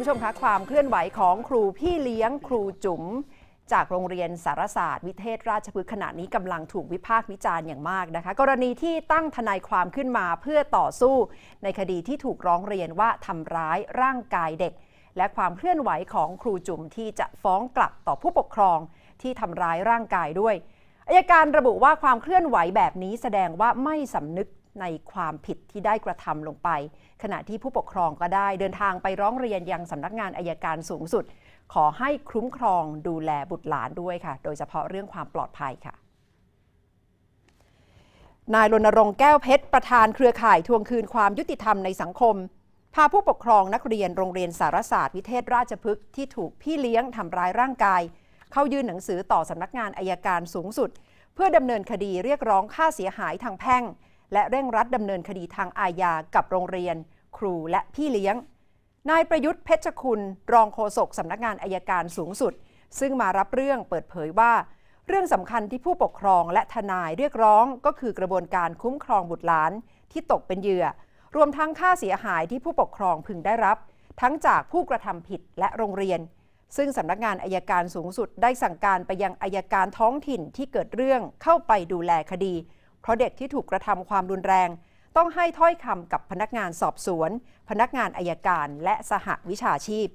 ผู้ชมคะความเคลื่อนไหวของครูพี่เลี้ยงครูจุ๋มจากโรงเรียนสารศาสตร์ วิเทศราชพฤกษ์ขณะนี้กำลังถูกวิพากษ์วิจารณ์อย่างมากนะคะ กรณีที่ตั้งทนายความขึ้นมาเพื่อต่อสู้ ในคดีที่ถูกร้องเรียนว่าทำร้ายร่างกายเด็ก และความเคลื่อนไหวของครูจุ๋มที่จะฟ้องกลับต่อผู้ปกครองที่ทำร้ายร่างกายด้วยอายการระบุว่าความเคลื่อนไหวแบบนี้แสดงว่าไม่สำนึก ในความผิดที่ได้กระทำลงไป ขณะที่ผู้ปกครองก็ได้เดินทางไปร้องเรียนยังสำนักงานอายการสูงสุด ขอให้คุ้มครองดูแลบุตรหลานด้วยค่ะ โดยเฉพาะเรื่องความปลอดภัยค่ะนายรณรงค์แก้วเพชรประธานเครือข่ายทวงคืนความยุติธรรมในสังคม พาผู้ปกครองนักเรียนโรงเรียนสารศาสตร์วิเทศราชพฤกษ์ที่ถูกพี่เลี้ยงทำร้ายร่างกาย เข้ายื่นหนังสือต่อสำนักงานอายการสูงสุด เพื่อดำเนินคดีเรียกร้องค่าเสียหายทางแพ่ง และเร่งรัดดำเนินคดีทางอาญากับโรงเรียน ครูและพี่เลี้ยง นายประยุทธ์เพชรคุณ รองโฆษกสำนักงานอายการสูงสุด ซึ่งมารับเรื่องเปิดเผยว่า เรื่องสำคัญที่ผู้ปกครองและทนายเรียกร้องก็คือกระบวนการคุ้มครองบุตรหลานที่ตกเป็นเหยื่อ รวมทั้งค่าเสียหายที่ผู้ปกครองพึงได้รับ ทั้งจากผู้กระทำผิดและโรงเรียน ซึ่งสำนักงานอายการสูงสุดได้สั่งการไปยังอายการท้องถิ่นที่เกิดเรื่องเข้าไปดูแลคดี เพราะเด็กที่ถูกกระทำความรุนแรง ต้องให้ถ้อยคำกับพนักงานสอบสวน พนักงานอายการและสหวิชาชีพ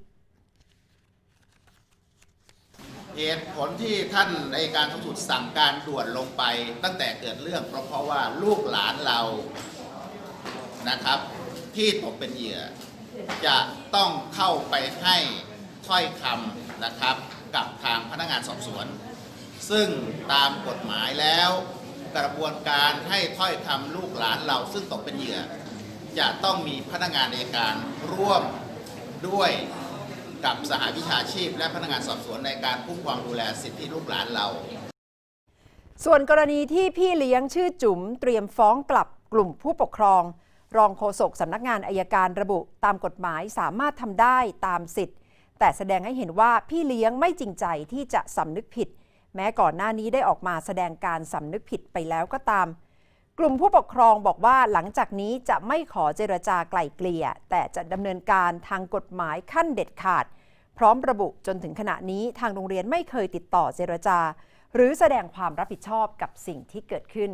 เหตุผลที่ท่านในยการสูงสุดสั่งการด่วนลงไปตั้งแต่เกิดเรื่องเพราะเพราะว่าลูกหลานเรานะครับ ที่ตกเป็นเหยื่อ จะต้องเข้าไปให้ถ้อยคำนะครับ กับทางพนักงานสอบสวน ซึ่งตามกฎหมายแล้ว กระบวนการให้ถ้อยคำลูกหลานเราซึ่งตกเป็นเหยื่อ จะต้องมีพนักงานในการร่วมด้วยกับสหวิชาชีพ และพนักงานสอบสวนในการคุ้มครองดูแลสิทธิลูกหลานเรา ส่วนกรณีที่พี่เลี้ยงชื่อจุ๋มเตรียมฟ้องกลับกลุ่มผู้ปกครอง รองโฆษกสำนักงานอายการระบุตามกฎหมายสามารถทำได้ตามสิทธิ์ แต่แสดงให้เห็นว่าพี่เลี้ยงไม่จริงใจที่จะสำนึกผิด แม้ก่อนหน้านี้ได้ออกมาแสดงการสำนึกผิดไปแล้วก็ตาม กลุ่มผู้ปกครองบอกว่าหลังจากนี้จะไม่ขอเจรจาไกล่เกลี่ย แต่จะดำเนินการทางกฎหมายขั้นเด็ดขาด พร้อมระบุจนถึงขณะนี้ทางโรงเรียนไม่เคยติดต่อเจรจา หรือแสดงความรับผิดชอบกับสิ่งที่เกิดขึ้น